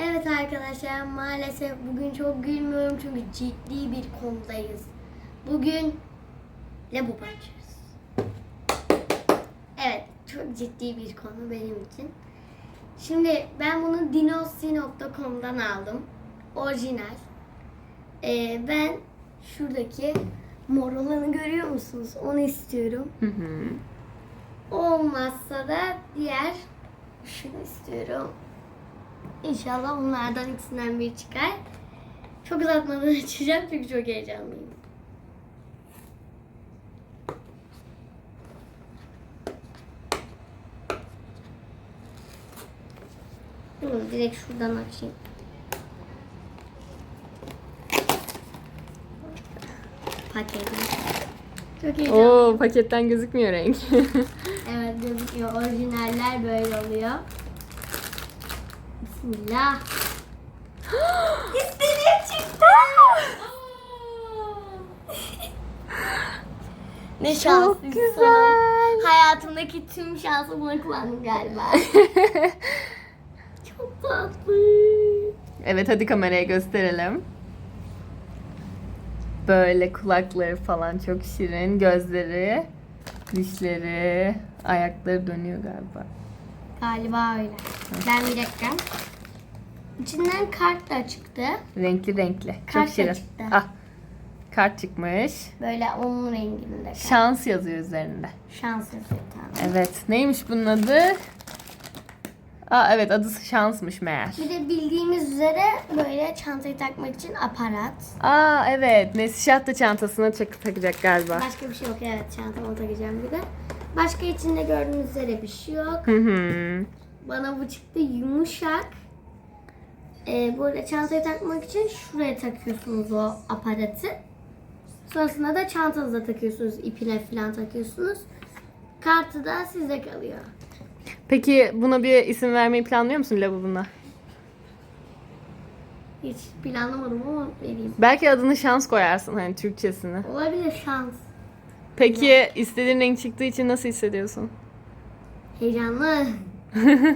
Evet arkadaşlar maalesef bugün çok gülmüyorum çünkü ciddi bir konudayız. Bugün labu açıyoruz. Evet çok ciddi bir konu benim için. Şimdi ben bunu dinosi.com'dan aldım. Orijinal. Ee, ben şuradaki mor olanı görüyor musunuz? Onu istiyorum. Hı hı. Olmazsa da diğer şunu istiyorum. İnşallah onlardan ikisinden biri çıkar. Çok uzatmadan açacağım çünkü çok heyecanlıyım. Bunu direkt şuradan açayım. Paketim. Çok heyecanlıyım. Oo paketten gözükmüyor renk. Evet gözüküyor. Orijinaller böyle oluyor. Bismillah. İstediğim çıktı. ne Çok güzel. Hayatımdaki tüm şansı buna kullandım galiba. Çok tatlı. evet hadi kameraya gösterelim. Böyle kulakları falan çok şirin. Gözleri, dişleri, ayakları dönüyor galiba. Galiba öyle. Ben bir dakika. İçinden kart da çıktı. Renkli renkli. Çok Kart da şirin. çıktı. Ah. Kart çıkmış. Böyle onun renginde. kart. Şans yazıyor üzerinde. Şans yazıyor tamam. Evet. Neymiş bunun adı? Aa evet adı şansmış meğer. Bir de bildiğimiz üzere böyle çantayı takmak için aparat. Aa evet. Nesişat da çantasına takacak galiba. Başka bir şey yok. Evet çantama takacağım bir de. Başka içinde gördüğünüz üzere bir şey yok. Hı hı. Bana bu çıktı yumuşak. Ee, böyle çantayı takmak için şuraya takıyorsunuz o aparatı. Sonrasında da çantanıza takıyorsunuz. ipine falan takıyorsunuz. Kartı da sizde kalıyor. Peki buna bir isim vermeyi planlıyor musun lavabona? Hiç planlamadım ama vereyim. Belki adını şans koyarsın hani Türkçesini. Olabilir şans. Peki istediğin renk çıktığı için nasıl hissediyorsun? Heyecanlı.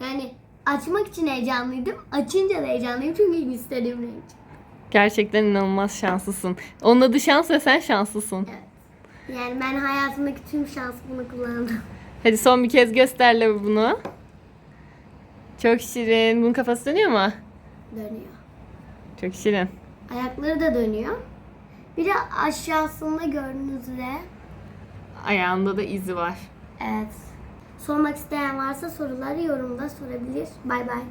yani açmak için heyecanlıydım. Açınca da heyecanlıyım çünkü istediğim renk. Gerçekten inanılmaz şanslısın. Onun adı şans ve sen şanslısın. Evet. Yani ben hayatımdaki tüm şansı bunu kullandım. Hadi son bir kez göster lavabonu. Çok şirin. Bunun kafası dönüyor mu? Dönüyor. Çok şirin. Ayakları da dönüyor. Bir de aşağısında gördüğünüz üzere. Ayağında da izi var. Evet. Sormak isteyen varsa soruları yorumda sorabilir. Bay bay.